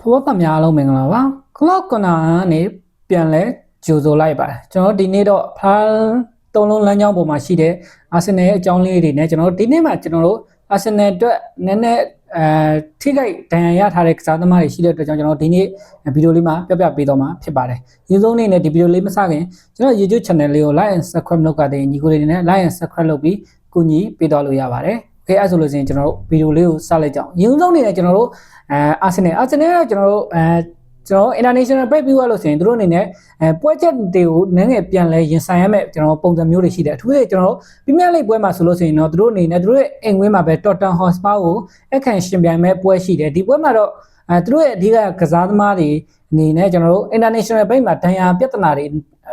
ဖဝတ်များအားလုံးမင်္ဂလာပါခလောက်ကနာကနေပြန်လဲကြိုဆိုလိုက်ပါတယ်ကျွန်တော်တို့ဒီနေ့တော့ဖားသုံးလုံးလမ်းကြောင်းပေါ်မှာရှိတဲ့အာဆင်နယ်ရဲ့အကြောင်းလေးတွေနဲ့ကျွန်တော်တို့ဒီနေ့မှာကျွန်တော်တို့အာဆင်နယ်အတွက်နည်းနည်းအဲထိခိုက်ဒဏ်ရာရထားတဲ့ကစားသမားတွေရှိတဲ့အတွက်ကြောင့်ကျွန်တော်ဒီနေ့ဗီဒီယိုလေးမှာပြပြပေးတော့မှာဖြစ်ပါတယ်။ဒီဆုံးအနေနဲ့ဒီဗီဒီယိုလေးမစခင်ကျွန်တော် YouTube channel လေးကို like and subscribe လုပ်ကြတဲ့ညီကိုလေးတွေနဲ့ like and subscribe လုပ်ပြီးကူညီပေးတော့လို့ရပါတယ်။ Okay အဲ့ဆိုလို့ရှိရင်ကျွန်တော်တို့ဗီဒီယိုလေးကိုစလိုက်ကြအောင်။ရင်ဆုံးအနေနဲ့ကျွန်တော်တို့အဲအာဆင်နယ်အာဆင်နယ်ကကျွန်တော်တို့အဲကျွန်တော် international break ပြီးသွားလို့ဆိုရင်တို့အနေနဲ့အဲပွဲချက်တွေကိုနည်းငယ်ပြန်လဲရင်ဆိုင်ရမယ့်ကျွန်တော်ပုံစံမျိုးတွေရှိတယ်အထူးသဖြင့်ကျွန်တော်တို့ပြင်းပြလိပ်ပွဲမှာဆိုလို့ဆိုရင်တော့တို့အနေနဲ့တို့ရဲ့အိမ်ဝင်းမှာပဲ Tottenham Hotspur ကိုအခန့်ရှင်ပြိုင်မဲ့ပွဲရှိတယ်ဒီပွဲမှာတော့အဲတို့ရဲ့အဓိကကစားသမားတွေအနေနဲ့ကျွန်တော်တို့ international break မှာဒဏ်ရာပြဿနာတွေ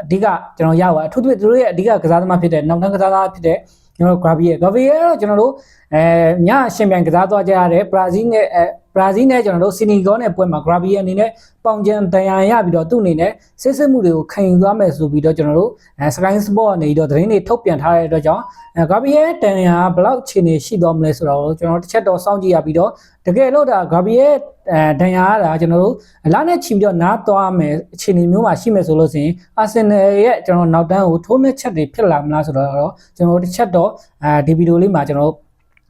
အဓိကကျွန်တော်ရပါအထူးသဖြင့်တို့ရဲ့အဓိကကစားသမားဖြစ်တဲ့နောက်တန်းကစားသမားဖြစ်တဲ့ ကျွန်တော် Gavi ရဲ့ Gavi ကတော့ကျွန်တော်တို့အဲညရှင်ပြိုင်ကစားသွားကြရတဲ့ Brazil နဲ့အဲ ဘရာဇီးနဲ့ကျွန်တော်တို့စီနီဂေါနဲ့ပွဲမှာ Gravia အနေနဲ့ပေါင်ကျန်တန်ရာရပြီးတော့သူ့အနေနဲ့စစ်စစ်မှုတွေကိုခံယူသွားမယ်ဆိုပြီးတော့ကျွန်တော်တို့အဲ Sky Sport အနေနဲ့သတင်းတွေထုတ်ပြန်ထားတဲ့အတွက်ကြောင့်အဲ Gravia တန်ရာဘယ်လောက်အခြေအနေရှိသွားမလဲဆိုတော့ကျွန်တော်တစ်ချက်တော့စောင့်ကြည့်ရပြီးတော့တကယ်လို့ဒါ Gravia အဲတန်ရာကကျွန်တော်တို့လာနဲ့ချီပြီးတော့နားသွားမယ်အခြေအနေမျိုးမှာရှိမယ်ဆိုလို့ဆိုရင် Arsenal ရဲ့ကျွန်တော်နောက်တန်းကိုထိုးမဲ့ချက်တွေဖြစ်လာမလားဆိုတော့ကျွန်တော်တို့တစ်ချက်တော့အဲဒီဗီဒီယိုလေးမှာကျွန်တော်တို့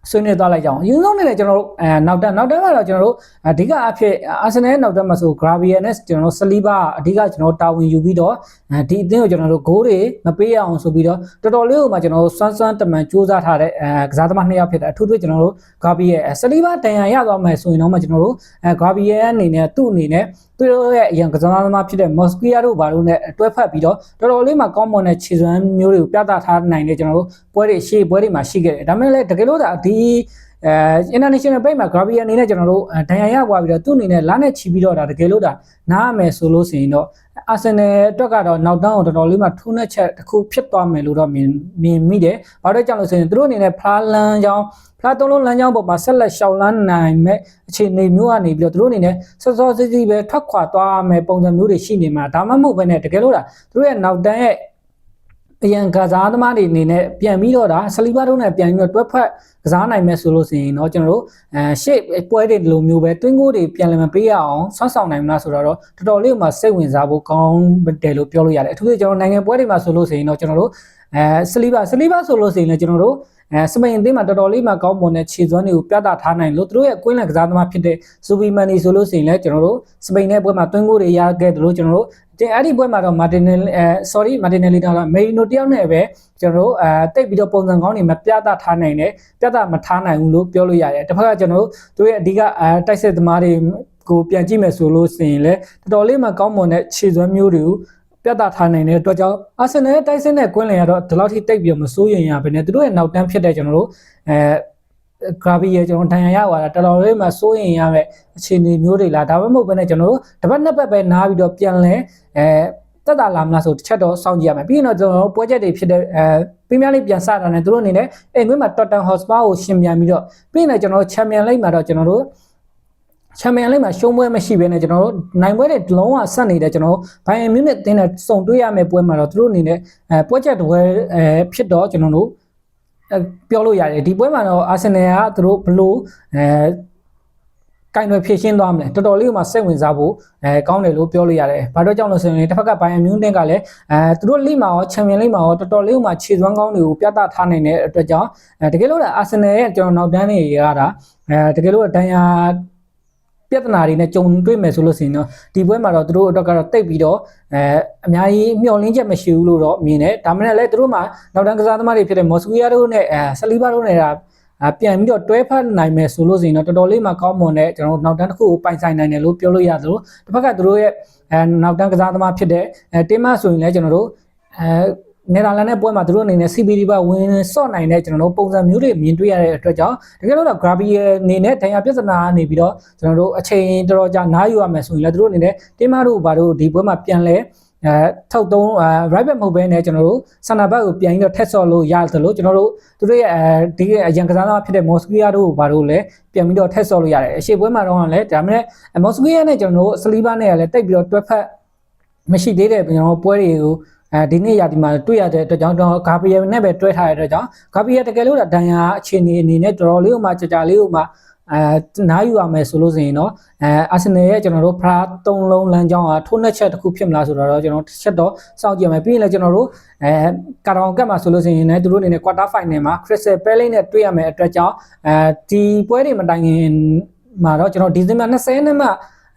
ဆွေးနွေးသွားလိုက်ကြအောင်အရင်ဆုံးနဲ့ကျွန်တော်တို့အဲနောက်တက်နောက်တက်ကတော့ကျွန်တော်တို့အဓိကအဖြစ်အာဆင်နယ်နောက်တက်မှာဆို Gravia နဲ့ကျွန်တော်တို့ဆလီဘာအဓိကကျွန်တော်တာဝန်ယူပြီးတော့ဒီအသင်းကိုကျွန်တော်တို့ဂိုးတွေမပေးရအောင်ဆိုပြီးတော့တော်တော်လေးကိုမှကျွန်တော်တို့စွမ်းစွမ်းတမန်စူးစမ်းထားတဲ့အဲကစားသမားနှစ်ယောက်ဖြစ်တဲ့အထူးသဖြင့်ကျွန်တော်တို့ Gravia ဆလီဘာတန်ရန်ရသွားမယ်ဆိုရင်တော့မှကျွန်တော်တို့အဲ Gravia အနေနဲ့သူ့အနေနဲ့သူတို့ရဲ့အရင်ကစားသမားဖြစ်တဲ့ Mosquera တို့ဘာလို့နဲ့တွဲဖက်ပြီးတော့တော်တော်လေးမှကောင်းမွန်တဲ့ခြေစွမ်းမျိုးတွေကိုပြသထားနိုင်တဲ့ကျွန်တော်တို့ပွဲတွေရှေ့ပွဲတွေမှာရှိခဲ့တယ်ဒါပေမဲ့လည်းတကယ်လို့ဒါဒီအဲ international break မှာ Gravia အနေနဲ့ကျွန်တော်တို့ဒဏ်ရာရသွားပြီးတော့သူ့အနေနဲ့လာနဲ့ချီပြီးတော့ဒါတကယ်လို့ဒါနားရမယ်ဆိုလို့ဆိုရင်တော့ Arsenal အတွက်ကတော့နောက်တန်းကိုတော်တော်လေးမှထိုးနှက်ချက်တစ်ခုဖြစ်သွားမယ်လို့တော့မြင်မြင်မိတယ်။ဘာလို့ကြောင့်လဲဆိုရင်သူတို့အနေနဲ့ဖလားလန်းကြောင်းဖလားသုံးလုံးလမ်းကြောင်းပေါ်မှာဆက်လက်ရှောင်လန်းနိုင်မဲ့အခြေအနေမျိုးကနေပြီးတော့သူတို့အနေနဲ့စောစောစီးစီးပဲထွက်ခွာသွားမယ်ပုံစံမျိုးတွေရှိနေမှာဒါမှမဟုတ်ဘဲနဲ့တကယ်လို့ဒါသူတို့ရဲ့နောက်တန်းရဲ့ အရန်ကစားသမားတွေအနေနဲ့ပြန်ပြီးတော့ဒါဆလီဘာတို့နဲ့ပြန်ပြီးတော့တွဲဖက်ကစားနိုင်မယ်ဆိုလို့ဆိုရင်တော့ကျွန်တော်တို့အဲရှေ့ပွဲတွေလိုမျိုးပဲတွင်းကိုတွေပြန်လည်မပေးရအောင်ဆွမ်းဆောင်နိုင်မလားဆိုတော့တော်တော်လေးမှစိတ်ဝင်စားဖို့ကောင်းတယ်လို့ပြောလို့ရတယ်အထူးသဖြင့်ကျွန်တော်နိုင်ငံပွဲတွေမှာဆိုလို့ဆိုရင်တော့ကျွန်တော်တို့အဲဆလီဘာဆလီဘာဆိုလို့ဆိုရင်လည်းကျွန်တော်တို့အဲစပိန်အသင်းမှာတော်တော်လေးမှကောင်းမွန်တဲ့ခြေစွမ်းတွေကိုပြသထားနိုင်လို့သူတို့ရဲ့ကွင်းလန်ကစားသမားဖြစ်တဲ့စူပီမန်နီဆိုလို့ဆိုရင်လည်းကျွန်တော်တို့စပိန်ရဲ့ပွဲမှာတွင်းကိုတွေရခဲ့တယ်လို့ကျွန်တော်တို့ တင်အဲ့ဒီပွဲမှာတော့မာတင်နယ်အဲ sorry မာတင်နယ်လီတော့မေရီနိုတယောက်နဲ့ပဲကျွန်တော်တို့အဲတိတ်ပြီးတော့ပုံစံကောင်းတွေမပြသထားနိုင်နဲ့ပြသမထားနိုင်ဘူးလို့ပြောလို့ရတယ်တစ်ဖက်ကကျွန်တော်တို့တို့ရဲ့အဓိကအဲတိုက်စစ်သမားတွေကိုပြန်ကြည့်မယ်ဆိုလို့ဆိုရင်လည်းတော်တော်လေးမှကောင်းမွန်တဲ့ခြေစွမ်းမျိုးတွေကိုပြသထားနိုင်တဲ့အတွက်ကြောင့်အာဆင်နယ်တိုက်စစ်နဲ့ကွင်းလင်ကတော့ဒီလောက်ထိတိတ်ပြီးမစိုးရင်ရပါနဲ့သူတို့ရဲ့နောက်တန်းဖြစ်တဲ့ကျွန်တော်တို့အဲ ဂရာဗီရဲ့ကျွန်တော်ဒဏ်ရာရသွားတာတော်တော်လေးမှစိုးရင်ရမယ့်အခြေအနေမျိုးတွေလားဒါမှမဟုတ်ဘဲနဲ့ကျွန်တော်တို့တစ်ပတ်နှစ်ပတ်ပဲနားပြီးတော့ပြန်လဲအဲတက်တာလာမလားဆိုတစ်ချက်တော့စောင့်ကြည့်ရမယ်ပြီးရင်တော့ကျွန်တော်တို့ပွဲချက်တွေဖြစ်တဲ့အဲပရီးမီးယားလိပြန်စတာနဲ့သူတို့အနေနဲ့အိမ်ကွင်းမှာ Tottenham Hotspur ကိုရှင်ပြန်ပြီးတော့ပြီးရင်ကျွန်တော်တို့ချန်ပီယံလိမှာတော့ကျွန်တော်တို့ချန်ပီယံလိမှာရှုံးပွဲမရှိဘဲနဲ့ကျွန်တော်တို့နိုင်ပွဲတွေလုံးဝဆက်နေတဲ့ကျွန်တော်တို့ဘိုင်ယန်မြူးနစ်တင်းနဲ့စုံတွေ့ရမယ့်ပွဲမှာတော့သူတို့အနေနဲ့အဲပွဲချက်တွေအဲဖြစ်တော့ကျွန်တော်တို့ ပြောလို့ရတယ်ဒီပွဲမှာတော့အာဆင်နယ်ကသူတို့ဘလို့အဲကင်တွေဖြည့်ရှင်းသွားမလဲတော်တော်လေးမှစိတ်ဝင်စားဖို့အဲကောင်းတယ်လို့ပြောလို့ရတယ်။ဘာတော့ကြောင့်လဲဆိုရင်တစ်ဖက်ကဘိုင်ယန်မြူးနစ်ကလည်းအဲသူတို့လိမှာရောချန်ပီယံလိမှာရောတော်တော်လေးမှခြေစွမ်းကောင်းတွေကိုပြသထားနိုင်တဲ့အတွက်ကြောင့်အဲတကယ်လို့အာဆင်နယ်ရဲ့ကျွန်တော်နောက်တန်းနေရတာအဲတကယ်လို့ဒန်ယာ ပြဿနာတွေနဲ့ကြုံတွေ့မယ်ဆိုလို့ဆိုရင်တော့ဒီပွဲမှာတော့သူတို့အတွက်ကတော့တိတ်ပြီးတော့အဲအများကြီးမျှော်လင့်ချက်မရှိဘူးလို့တော့မြင်တယ်ဒါမှမဟုတ်လည်းသူတို့မှာနောက်တန်းကစားသမားတွေဖြစ်တဲ့မော်စကွီယာတို့နဲ့အဲဆလီဘာတို့နဲ့အပြန်ပြီးတော့တွဲဖက်နိုင်မယ်ဆိုလို့ဆိုရင်တော့တော်တော်လေးမှကောင်းမွန်တဲ့ကျွန်တော်တို့နောက်တန်းတစ်ခုကိုပိုင်ဆိုင်နိုင်တယ်လို့ပြောလို့ရတယ်လို့တစ်ဖက်ကသူတို့ရဲ့အဲနောက်တန်းကစားသမားဖြစ်တဲ့အဲတင်းမဆိုရင်လည်းကျွန်တော်တို့အဲ နယ်သာလန်နဲ့ပွဲမှာသူတို့အနေနဲ့ CBD ပါဝင်ဆော့နိုင်တဲ့ကျွန်တော်တို့ပုံစံမျိုးတွေမြင်တွေ့ရတဲ့အတွက်ကြောင့်တကယ်လို့တော့ Gravy အနေနဲ့ဒဏ်ရာပြဿနာကနေပြီးတော့ကျွန်တော်တို့အချိန်တော်တော်ကြာနားယူရမယ်ဆိုရင်လည်းသူတို့အနေနဲ့တင်းမတို့ဘာတို့ဒီပွဲမှာပြန်လဲအဲထောက်သုံးအဲ right back မဟုတ်ဘဲနဲ့ကျွန်တော်တို့ဆန်နာဘက်ကိုပြန်ပြီးတော့ထက်ဆော့လို့ရတယ်လို့ကျွန်တော်တို့သူတို့ရဲ့အဲဒီအရန်ကစားသမားဖြစ်တဲ့မော်စကွီယာတို့ဘာတို့လည်းပြန်ပြီးတော့ထက်ဆော့လို့ရတယ်အရှိပွဲမှာတော့လည်းဒါမဲ့မော်စကွီယာနဲ့ကျွန်တော်တို့စလီဘာနဲ့လည်းတိတ်ပြီးတော့တွဲဖက်မရှိသေးတဲ့ကျွန်တော်ပွဲတွေကို အဲဒီနေ့ရာဒီမှာတွေ့ရတဲ့အတွက်ကြောင့်တော့ဂါဘရီယယ်နဲ့ပဲတွဲထားတဲ့အတွက်ကြောင့်ဂါဘရီယယ်တကယ်လို့ဒန်ယာအခြေအနေအနေနဲ့တော်တော်လေးဥမာကြာကြာလေးဥမာအဲနားယူရမယ်ဆိုလို့ဆိုရင်တော့အဲအာဆင်နယ်ရဲ့ကျွန်တော်တို့ဖရာ၃လုံးလမ်းကြောင်းကထိုးနှက်ချက်တစ်ခုဖြစ်မလားဆိုတော့ကျွန်တော်တစ်ချက်တော့စောင့်ကြည့်ရမယ်ပြီးရင်လည်းကျွန်တော်တို့အဲကာတောင်ကတ်မှာဆိုလို့ဆိုရင်လည်းသူတို့အနေနဲ့ quarter final မှာ Crystal Palace နဲ့တွေ့ရမယ်အတွက်ကြောင့်အဲဒီပွဲတွေမတိုင်ခင်မှာတော့ကျွန်တော်ဒီဇင်ဘာ20နဲ့မှ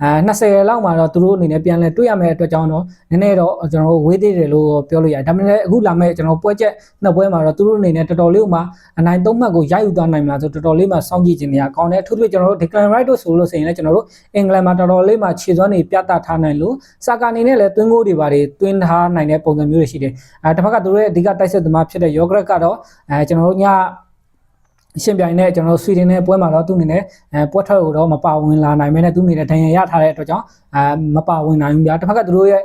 အဲ20လောက်မှာတော့သူတို့အနေနဲ့ပြန်လဲတွေ့ရမယ့်အတွက်ကြောင့်တော့နည်းနည်းတော့ကျွန်တော်တို့ဝေးသေးတယ်လို့ပြောလို့ရတယ်ဒါပေမဲ့အခုလာမဲ့ကျွန်တော်ပွဲချက်နှစ်ပွဲမှာတော့သူတို့အနေနဲ့တော်တော်လေးမှအနိုင်သုံးမှတ်ကိုရယူသွားနိုင်မလားဆိုတော်တော်လေးမှစောင့်ကြည့်ခြင်းနေရကောင်းတယ်အထူးသဖြင့်ကျွန်တော်တို့ Declan Rice တို့ဆိုလို့ဆိုရင်လည်းကျွန်တော်တို့အင်္ဂလန်မှာတော်တော်လေးမှခြေစွမ်းတွေပြသထားနိုင်လို့စာကာနေနဲ့လည်းတွင်းကိုတွေပါတယ်တွင်းထားနိုင်တဲ့ပုံစံမျိုးတွေရှိတယ်အဲတစ်ဖက်ကသူတို့ရဲ့အဓိကတိုက်စစ်သမားဖြစ်တဲ့ Yogurt ကတော့အဲကျွန်တော်တို့ည ရှင်ပြိုင်နဲ့ကျွန်တော်တို့ဆွီဒင်နဲ့ပွဲမှာတော့သူအနေနဲ့အဲပွဲထွက်ကိုတော့မပါဝင်လာနိုင်မဲနဲ့သူအနေနဲ့ဒဏ်ရာရထားတဲ့အတွက်ကြောင့်အဲမပါဝင်နိုင်ဘူးဗျာတစ်ဖက်ကသူတို့ရဲ့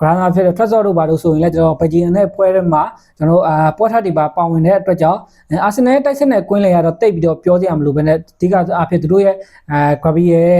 grammar ဖြစ်တဲ့ trust တို့ဘာလို့ဆိုရင်လည်းကျွန်တော် Belgium နဲ့ပွဲထဲမှာကျွန်တော်အာပွဲထပ်တွေပါပါဝင်တဲ့အတွက်ကြောင့် Arsenal တိုက်စစ်နဲ့ကွင်းလေရတော့တိတ်ပြီးတော့ပြောစရာမလိုဘဲနဲ့အဓိကအဖြစ်သူတို့ရဲ့အဲ Gabi ရဲ့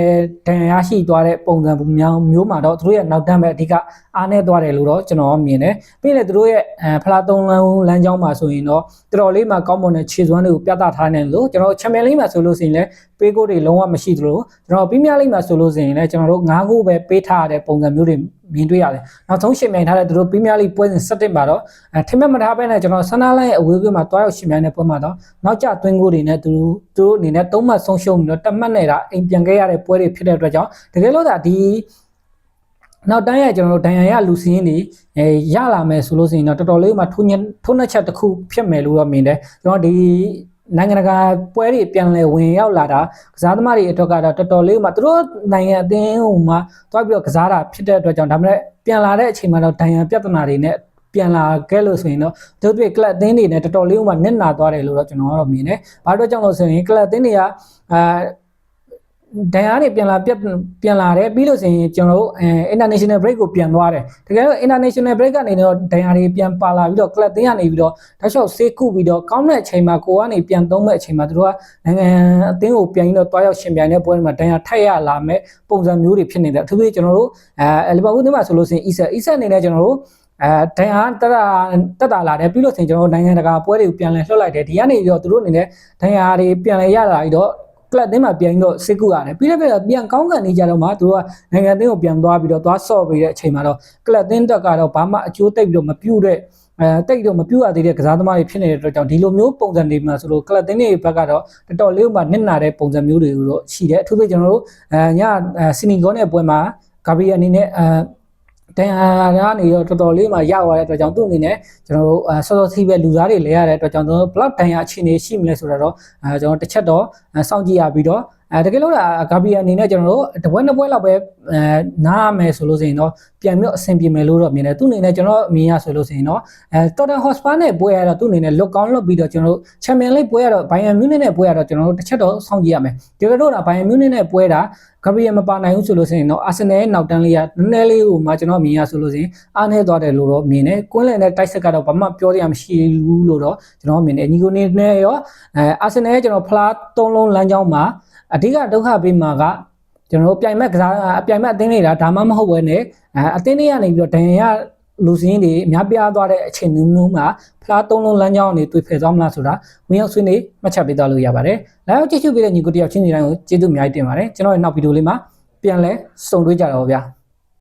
ဒဏ်ရာရှိသွားတဲ့ပုံစံမျိုးမျိုးမှာတော့သူတို့ရဲ့နောက်တန်းပဲအဓိကအားနေသွားတယ်လို့တော့ကျွန်တော်မြင်တယ်ပြီးရင်လည်းသူတို့ရဲ့အဲဖလားသုံးလမ်းလမ်းကြောင်းမှာဆိုရင်တော့တော်တော်လေးမှကောင်းမွန်တဲ့ခြေစွမ်းတွေကိုပြသထားနိုင်လို့ကျွန်တော်ချန်ပီယံလိမှာဆိုလို့ဆိုရင်လည်းပေးကိုတွေလုံးဝမရှိသလိုကျွန်တော်ပီးမီးယားလိမှာဆိုလို့ဆိုရင်လည်းကျွန်တော်တို့၅ခုပဲပေးထားရတဲ့ပုံစံမျိုးတွေမြင်တွေ့ရတယ်နောက်ဆုံးရှင်မြိုင်ထားတဲ့သူတို့ပီးမီးယားလိပွဲစဉ်7မှာတော့အဲထင်မဲ့မထားပဲနဲ့ကျွန်တော်ဆန္ဒလိုင်းရဲ့အဝေးကွင်းမှာတွားရောက်ရှင်မြိုင်တဲ့ပွဲမှာတော့နောက်ကျသွင်းကိုတွေနဲ့သူတို့သူတို့အနေနဲ့သုံးမှတ်ဆုံးရှုံးပြီးတော့တတ်မှတ်နေတာအိမ်ပြန်ခဲ့ရတဲ့ပွဲတွေဖြစ်တဲ့အတွက်ကြောင့်တကယ်လို့သာဒီနောက်တန်းရဲ့ကျွန်တော်တို့ဒဏ်ရာရလူစင်းတွေအဲရလာမယ်ဆိုလို့ဆိုရင်တော့တော်တော်လေးမှထိုးညထိုးနှက်ချက်တစ်ခုဖြစ်မယ်လို့တော့မြင်တယ်ကျွန်တော်ဒီ နိုင်ငံတကာပွဲတွေပြန်လဲဝင်ရောက်လာတာကစားသမားတွေအတွက်ကတော့တော်တော်လေးမှသူတို့နိုင်ငံအသင်းဟိုမှာတွားပြီးတော့ကစားတာဖြစ်တဲ့အတွက်ကြောင့်ဒါမှမဟုတ်ပြန်လာတဲ့အချိန်မှာတော့ဒဏ်ရာပြဿနာတွေနဲ့ပြန်လာခဲ့လို့ဆိုရင်တော့သူတို့ကလပ်အသင်းတွေနဲ့တော်တော်လေးမှနစ်နာသွားတယ်လို့တော့ကျွန်တော်ကတော့မြင်တယ်။ဘာလို့ကြောင့်လို့ဆိုရင်ကလပ်အသင်းတွေကအာ ဒဏ်ရာတွေပြန်လာပြပြန်လာတယ်ပြီးလို့ဆိုရင်ကျွန်တော်တို့အဲ international break ကိုပြန်သွားတယ်တကယ်လို့ international break ကနေတော့ဒဏ်ရာတွေပြန်ပါလာပြီးတော့ club တင်းကနေပြီးတော့တောက်လျှောက်ဆေးကုပြီးတော့ကောင်းတဲ့အချိန်မှာကိုကနေပြန်သုံးမဲ့အချိန်မှာသူတို့ကနိုင်ငံအသင်းကိုပြန်ပြီးတော့တွားရောက်ရှင်ပြန်တဲ့ပွဲမှာဒဏ်ရာထိုက်ရလာမဲ့ပုံစံမျိုးတွေဖြစ်နေတယ်အထူးသဖြင့်ကျွန်တော်တို့အဲလီဗာပူးတင်းမှာဆိုလို့ဆိုရင် Isa Isa အနေနဲ့ကျွန်တော်တို့အဲဒန်ဟာတက်တာတက်တာလာတယ်ပြီးလို့ဆိုရင်ကျွန်တော်တို့နိုင်ငံတကာပွဲတွေကိုပြန်လည်လွှတ်လိုက်တယ်ဒီကနေပြီးတော့သူတို့အနေနဲ့ဒန်ဟာတွေပြန်လည်ရလာပြီးတော့ ကလပ်တင်းမှာပြန်ပြီးတော့စစ်ကူရတယ်ပြီးတော့ပြန်ကောင်းကန်နေကြတော့မှသူတို့ကနိုင်ငံတင်းကိုပြန်သွားပြီးတော့သွားဆော့ပြီးတဲ့အချိန်မှာတော့ကလပ်တင်းတက်ကတော့ဘာမှအကျိုးတိတ်ပြီးတော့မပြုတ်တဲ့အဲတိတ်တော့မပြူရသေးတဲ့ကစားသမားတွေဖြစ်နေတဲ့အတွက်ကြောင့်ဒီလိုမျိုးပုံစံတွေမှာဆိုလို့ကလပ်တင်းတွေဘက်ကတော့တော်တော်လေးမှနစ်နာတဲ့ပုံစံမျိုးတွေတော့ရှိတယ်အထူးသဖြင့်ကျွန်တော်တို့အဲညစီနီဂေါနဲ့ပွဲမှာဂါဘရီအနေနဲ့အဲ တန်ဟာကနေတော့တော်တော်လေးမှရသွားတဲ့အတွက်ကြောင့်သူ့အနေနဲ့ကျွန်တော်တို့အဲစောစောစီးပဲလူသားတွေလဲရတဲ့အတွက်ကြောင့်ကျွန်တော်တို့ block တန်ဟာအခြေအနေရှိမလဲဆိုတော့အဲကျွန်တော်တစ်ချက်တော့စောင့်ကြည့်ရပြီးတော့ အဲတကယ်လို့ဂါဘီအနေနဲ့ကျွန်တော်တို့တပွဲနှစ်ပွဲလောက်ပဲအဲနားမယ်ဆိုလို့ဆိုရင်တော့ပြန်ပြီးတော့အဆင်ပြေမယ်လို့တော့မြင်တယ်သူအနေနဲ့ကျွန်တော်အမြင်ရဆိုလို့ဆိုရင်တော့အဲတော်တန်ဟော့စပါနဲ့ပွဲရတော့သူအနေနဲ့လွတ်ကောင်းလွတ်ပြီးတော့ကျွန်တော်တို့ချန်ပီယံလိပွဲရတော့ဘိုင်ယန်မြူးနစ်နဲ့ပွဲရတော့ကျွန်တော်တို့တစ်ချက်တော့စောင့်ကြည့်ရမယ်တကယ်လို့ဒါဘိုင်ယန်မြူးနစ်နဲ့ပွဲတာဂါဘရီယယ်မပါနိုင်ဘူးဆိုလို့ဆိုရင်တော့အာဆင်နယ်ရဲ့နောက်တန်းလေးကနည်းနည်းလေးဟိုမှာကျွန်တော်မြင်ရဆိုလို့ဆိုရင်အားနည်းသွားတယ်လို့တော့မြင်တယ်ကွင်းလယ်နဲ့တိုက်ဆက်ကတော့ဘာမှပြောရမှမရှိဘူးလို့တော့ကျွန်တော်မြင်တယ်ညီကိုနေနဲ့ရောအဲအာဆင်နယ်ရဲ့ကျွန်တော်ဖလား၃လုံးလမ်းကြောင်းမှာ အဓိကဒုက္ခပေးမှာကကျွန်တော်တို့ပြိုင်မဲ့ကစားအပြိုင်မဲ့အသင်းတွေကဒါမှမဟုတ်ဘဲနဲ့အဲအသင်းတွေကနေပြီးတော့ဒဏ်ရာရလူစင်းတွေအများပြားသွားတဲ့အချိန်မျိုးမှာဖလားသုံးလုံးလမ်းကြောင်းတွေတွေ့ဖယ်သွားမလားဆိုတာဝင်ရောက်ဆွေးနွေးမှတ်ချက်ပေးသွားလို့ရပါတယ်။လာရောက်ကြည့်ရှုပေးတဲ့ညီကိုတယောက်ချင်းစီတိုင်းကိုကျေးဇူးအများကြီးတင်ပါတယ်။ကျွန်တော်ရဲ့နောက်ဗီဒီယိုလေးမှာပြန်လဲစုံတွေ့ကြတော့ဗျာ။